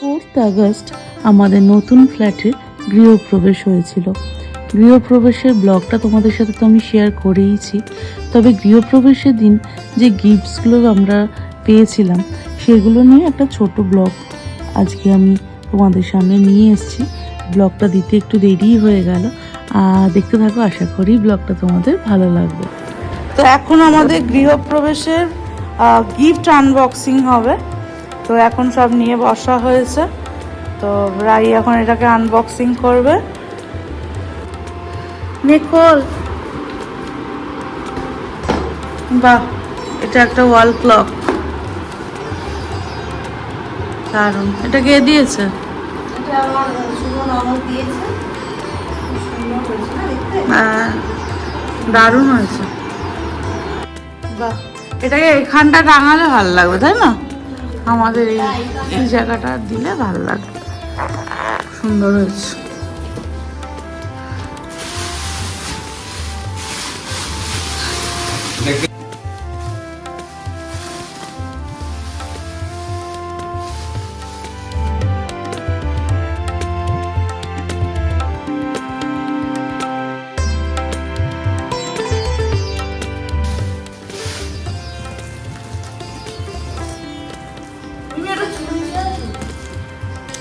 Fourth August আমাদের নতুন ফ্ল্যাটের গৃহপ্রবেশ হয়েছিল। গৃহপ্রবেশের ব্লগটা তোমাদের সাথে তো আমি শেয়ার করেইছি। তবে গৃহপ্রবেশের দিন যে গিফটসগুলো আমরা পেয়েছিলাম, সেগুলো নিয়ে একটা ছোট ব্লগ আজকে আমি তোমাদের সামনে নিয়ে এসেছি। ব্লগটা দিতে একটু দেরিই হয়ে গেল। আর দেখতে থাকো, আশা করি ব্লগটা তোমাদের ভালো লাগবে। তো এখন আমাদের গৃহপ্রবেশের গিফট আনবক্সিং হবে। তো এখন সব নিয়ে বসা হয়েছে। তো রাই এখন এটাকে আনবক্সিং করবে। নিকোল! বাহ এটা একটা ওয়াল ক্লক দারুণ। এটা কে দিয়েছে। হ্যাঁ, দারুণ হয়েছে। বাহ এটাকে এখানটা টাঙালে ভালো লাগবে তাই না? আমাদের এই এই জায়গাটা দিলে ভালো লাগবে সুন্দর হয়েছে।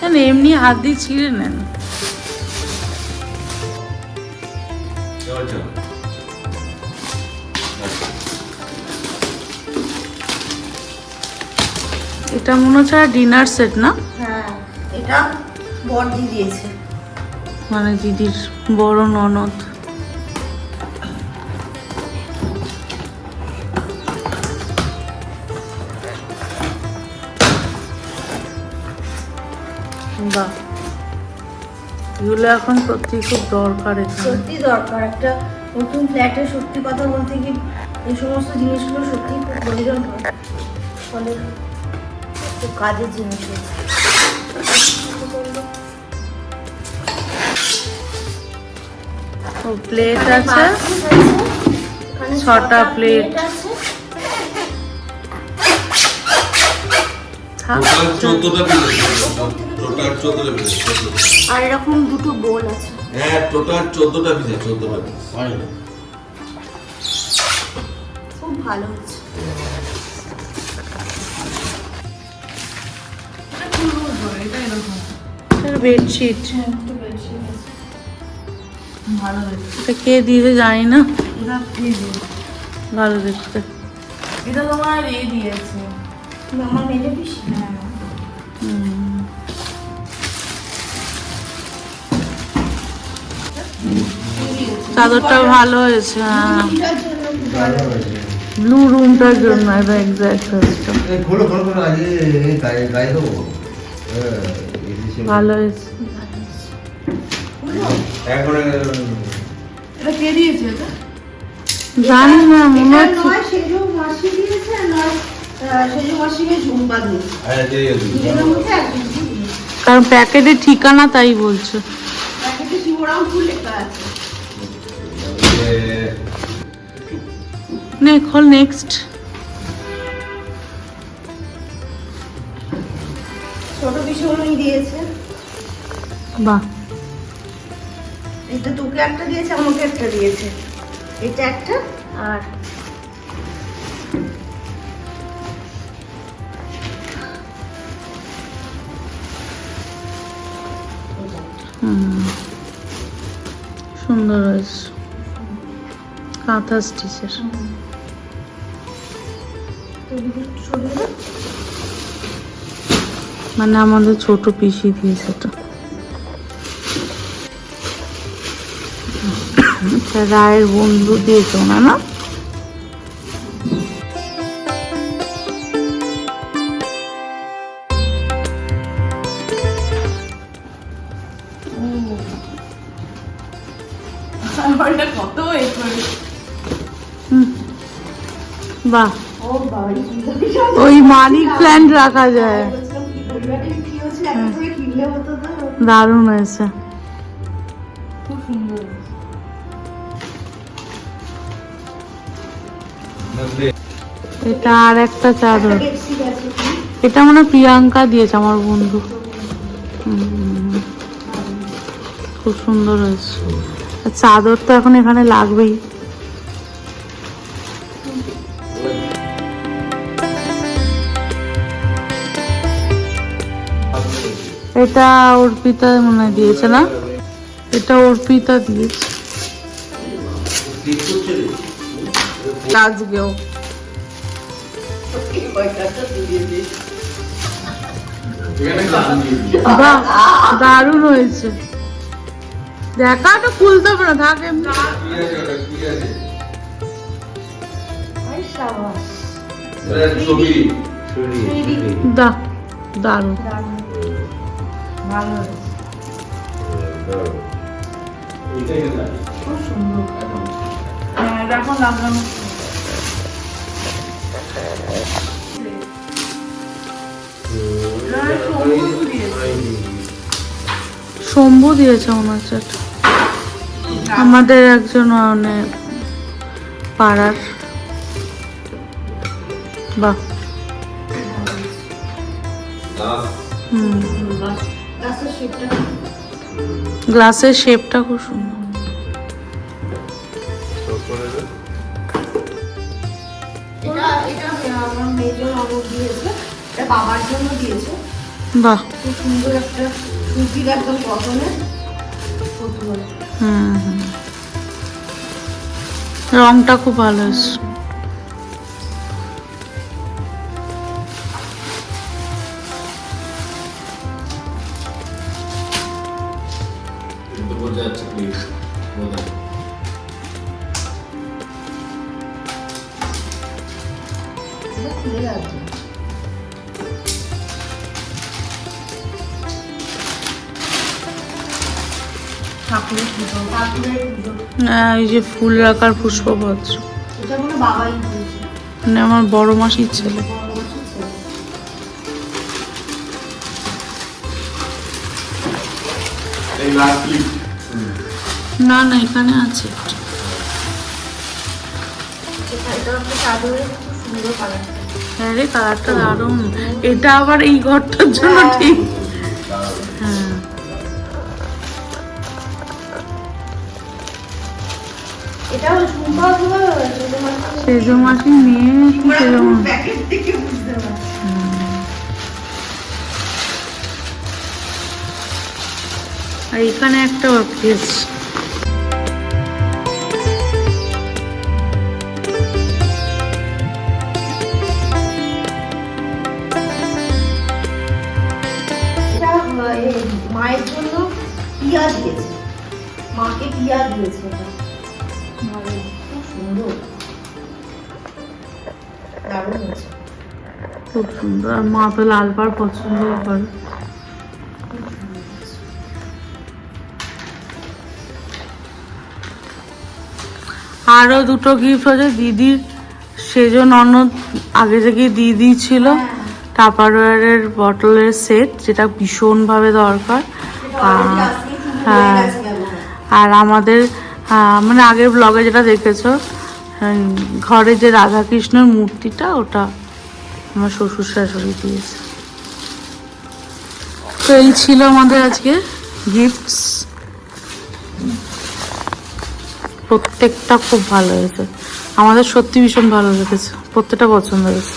কেন এমনি হাত দিয়ে ছিঁড়ে নেন। এটা মনে হচ্ছে ডিনার সেট না? হ্যাঁ এটা বড় দিয়েছে। মানে দিদির বড় ননদ। বাহ এগুলো এখন সত্যি খুব দরকার সত্যি দরকার। একটা নতুন ফ্ল্যাটে সত্যি কথা বলতে কি এই সমস্ত জিনিসগুলো সত্যি খুব প্রয়োজন হয়। ফলে খুব কাজের জিনিস ও প্লেট আছে? ছটা। থাক। চোদ্দটা টোটাল চোদ্দটা পিস আর এরকম দুটো বোল আছে। হ্যাঁ টোটাল চোদ্দটা পিস চোদ্দটা পিস খুব ভালো হচ্ছে। বেডশিট বেশি আছে। ভালো এটা কে দিয়েছে জানি না। ভালো দেখতে। এটা তোমার এ দিয়েছে। আমার মেলে বেশি? হুম। চাদরটা ভালো হয়েছে হ্যাঁ। ব্লু রুমটার জন্য এক্সাক্ট হয়েছে। হ্যাঁ, ভালো হয়েছে। জানি না মনে হচ্ছে হ্যাঁ। কারণ প্যাকেটের ঠিকানা তাই বলছে। প্যাকেটে শিবরামপুর লেখা আছে। নে খোল নেক্সট ছোট পিসুমনি দিয়েছে। বাহ। এটা তোকে একটা দিয়েছে আমাকে একটা দিয়েছে। এটা একটা আর। হুম। সুন্দর হয়েছে। কাঁথা স্টিচের। মানে আমাদের ছোট পিসি দিয়েছে তো রায়ের বন্ধু দিয়েছে না না আমার এটা কত এ করে হুম। বাহ। ওই মানি প্ল্যান্ট রাখা যায়। দারুণ হয়েছে। খুব সুন্দর। এটা আর একটা চাদর। এটা মনে হয় প্রিয়াঙ্কা দিয়েছে আমার বন্ধু। খুব সুন্দর হয়েছে। চাদর তো এখন এখানে লাগবেই। এটা অর্পিতা মনে হয় দিয়েছে না? এটা অর্পিতা দিয়েছে। আজকেও দারুণ হয়েছে। দেখা তো খুলতে হবে না থাক এমনি কি আছে ওটা? কি আছে? আরে সাবাস এটা ছবি ছুরি ছুরি। ছুরি। দা, দারুণ দারুণ। ভালো খুব সুন্দর শম্ভু দিয়েছে হচ্ছে আমাদের একজন মানে পাড়ার। বাহ। গ্লাসের শেপটা খুব সুন্দর। বাবার জন্য দিয়েছে। বাহ। খুব সুন্দর একটা সুতির একদম কটনের হুম হুম। রংটা খুব ভালো এসছে। এটা খুলে যাচ্ছে। হ্যাঁ, এই যে ফুল রাখার পুষ্পপত্র এটা মনে হয় বাবাই দিয়েছে। মানে আমার বড় মাসির ছেলে। না না এখানে আছে হ্যাঁ রে কালারটা দারুণ। এটা আবার এই ঘরটার জন্য ঠিক। হ্যাঁ। সেজো মাসির মেয়ে কি সেজো মাসি? আর এখানে একটা এটা মায়ের জন্য পিয়া দিয়েছে? মাকে পিয়া দিয়েছে? খুব সুন্দর হয়েছে। আর মা তো লাল পাড় পছন্দ করে। আরও দুটো গিফট হচ্ছে দিদির সেজো ননদ আগে থেকে দিয়ে দিয়েছিল টাপারওয়ারের বটলের সেট যেটা ভীষণভাবে দরকার। হ্যাঁ। আর আমাদের মানে আগের ব্লগে যেটা দেখেছ ঘরে যে রাধাকৃষ্ণের মূর্তিটা, ওটা আমার শ্বশুর শাশুড়ি দিয়েছে। তো এই ছিল আমাদের আজকে গিফটস প্রত্যেকটা খুব ভালো হয়েছে আমাদের সত্যি ভীষণ ভালো লেগেছে, প্রত্যেকটা পছন্দ হয়েছে।